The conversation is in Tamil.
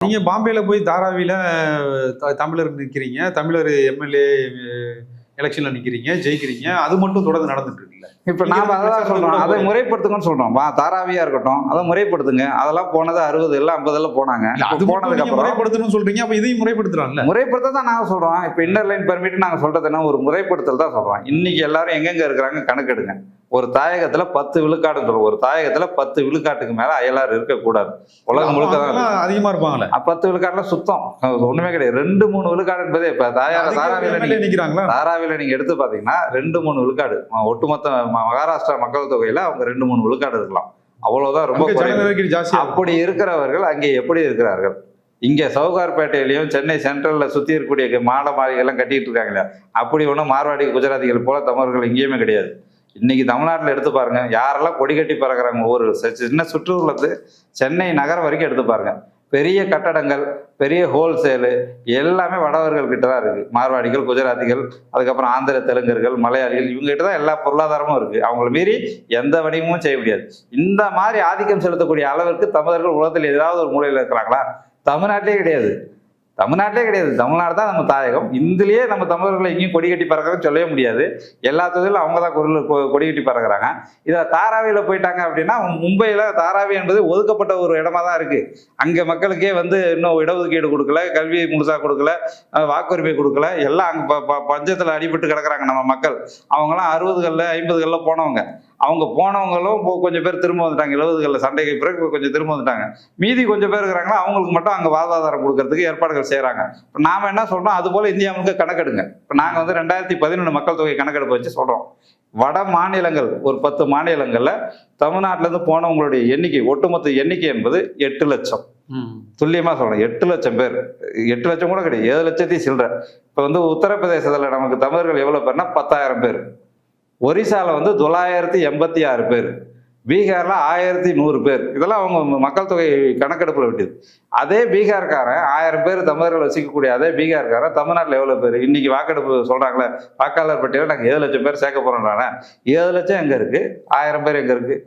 நீங்க பாம்பேல போய் தாராவியில தமிழர் நிக்கிறீங்க. தமிழர் எம்எல்ஏ எலெக்ஷன்ல நிக்கிறீங்க ஜெயிக்கிறீங்க. அது மட்டும் தொடர்ந்து நடந்துட்டு இருக்குல்ல இப்ப நாம அதான் கூட அதை. முறைப்படுத்துங்கன்னு சொல்றோம். வா தாராவியா இருக்கட்டும். அதை முறைப்படுத்துங்க. அதெல்லாம் போனது அறுபது இல்ல ஐம்பதுல போனாங்க. அது போனதுக்கு அப்புறம் முறைப்படுத்தணும்னு சொல்றீங்க. அப்ப இதையும் முறைப்படுத்தலாம்ல. முறைப்படுத்த தான் நாங்க சொல்றோம். இப்ப இன்னர் லைன் பெர்மிட் நாங்க சொல்றது என்ன? ஒரு முறைப்படுத்தல் தான் சொல்றோம். இன்னைக்கு எல்லாரும் எங்கெங்க இருக்கிறாங்க? கணக்கெடுங்க. ஒரு தாயகத்துல பத்து விழுக்காடுன்னு சொல்றோம் ஒரு தாயகத்துல பத்து விழுக்காட்டுக்கு மேல அயலார் இருக்கக்கூடாது உலகம் முழுக்க தான் அதிகமா இருப்பாங்களே. பத்து விழுக்காடுல சுத்தம். ஒண்ணுமே கிடையாது. ரெண்டு மூணு விழுக்காடு என்பதே இப்ப தாயார தாராவில நீங்க நிக்கிறாங்களா? தாராவில நீங்க எடுத்து பாத்தீங்கன்னா ரெண்டு மூணு விழுக்காடு. ஒட்டுமொத்த மகாராஷ்டிரா மக்கள் தொகையில அவங்க ரெண்டு மூணு விழுக்காடு இருக்கலாம். அவ்வளவுதான் ரொம்ப. அப்படி இருக்கிறவர்கள் அங்கே எப்படி இருக்கிறார்கள்? இங்க சவுகார்பேட்டையிலையும் சென்னை சென்ட்ரல்ல சுத்தி இருக்கக்கூடிய மாட மாளிகைலாம் கட்டிட்டு இருக்காங்களே அப்படி ஒன்றும் மார்வாடி குஜராத்திகள் போல தமிழர்கள் எங்கேயுமே கிடையாது. இன்னைக்கு தமிழ்நாட்டில் எடுத்து பாருங்க. யாரெல்லாம் கொடி கட்டி பறக்குறாங்க ஒரு சின்ன சுற்றுலத்து சென்னை நகரம் வரைக்கும் எடுத்து பாருங்க. பெரிய கட்டடங்கள் பெரிய ஹோல்சேலு எல்லாமே வடவர்கள் கிட்ட தான் இருக்குது மார்வாடிகள் குஜராத்திகள் அதுக்கப்புறம் ஆந்திர தெலுங்கர்கள் மலையாளிகள் இவங்ககிட்ட தான் எல்லா பொருளாதாரமும் இருக்குது அவங்கள மீறி எந்த வணிகமும் செய்ய முடியாது. இந்த மாதிரி ஆதிக்கம் செலுத்தக்கூடிய அளவிற்கு தமிழர்கள் உலகத்தில் ஏதாவது ஒரு மூலையில் இருக்கிறாங்களா? தமிழ்நாட்டிலே கிடையாது. தமிழ்நாட்டிலே கிடையாது. தமிழ்நாடு தான் நம்ம தாயகம். இந்திலேயே நம்ம தமிழர்களை எங்கேயும் கொடி கட்டி பறக்கிறதுன்னு சொல்லவே முடியாது. எல்லா தொழிலும் அவங்க தான் குரல் கொ- கொடி கட்டி பறக்கிறாங்க. இதில் தாராவியில் போயிட்டாங்க அப்படின்னா மும்பையில் தாராவி என்பது ஒதுக்கப்பட்ட ஒரு இடமா தான் இருக்கு. அங்கே மக்களுக்கே வந்து இன்னும் இடஒதுக்கீடு கொடுக்கல கல்வி முழுசா கொடுக்கல வாக்குரிமை கொடுக்கல. எல்லாம் அங்கே பஞ்சத்தில் அடிபட்டு கிடக்குறாங்க நம்ம மக்கள். அவங்களாம் அறுபதுகளில் ஐம்பதுகளில் போனவங்க. அவங்க போனவங்களும் இப்போ கொஞ்சம் பேர் திரும்ப வந்துட்டாங்க. எழுபதுகளில் சண்டைக்கு பிறகு கொஞ்சம் திரும்ப வந்துட்டாங்க. மீதி கொஞ்சம் பேர் இருக்கிறாங்களா அவங்களுக்கு மட்டும் அங்கே வாழ்வாதாரம் கொடுக்கறதுக்கு ஏற்பாடுகள் செய்கிறாங்க இப்போ நாம என்ன சொல்றோம் அது போல இந்தியா முழுக்க கணக்கெடுங்க. இப்போ நாங்கள் வந்து ரெண்டாயிரத்தி பதினொன்று மக்கள் தொகை கணக்கெடுப்பு வச்சு சொல்கிறோம் வட மாநிலங்கள் ஒரு பத்து மாநிலங்களில் தமிழ்நாட்டிலேருந்து போனவங்களுடைய எண்ணிக்கை ஒட்டுமொத்த எண்ணிக்கை என்பது எட்டு லட்சம். ம். துல்லியமா சொல்றேன். எட்டு லட்சம் பேர். எட்டு லட்சம் கூட கிடையாது. ஏழு லட்சத்தி சில்லற. இப்போ வந்து உத்தரப்பிரதேசத்துல நமக்கு தமிழர்கள் எவ்வளவு பேர்னா பத்தாயிரம் பேர். ஒரிசால வந்து தொள்ளாயிரத்தி எண்பத்தி ஆறு பேர் பீகார்ல ஆயிரத்தி நூறு பேர். இதெல்லாம் அவங்க மக்கள் தொகை கணக்கெடுப்புல விட்டுது. அதே பீகார்காரன் ஆயிரம் பேர் தமிழர்கள் வசிக்கக்கூடிய அதே பீகார்காரன் தமிழ்நாட்டில் எவ்வளவு பேர்? இன்னைக்கு வாக்கெடுப்பு சொல்றாங்களே வாக்காளர் பட்டியலில் நாங்கள் ஏழு லட்சம் பேர் சேர்க்க போறோம்னால ஏழு லட்சம் எங்க இருக்கு? ஆயிரம் பேர் எங்க இருக்கு?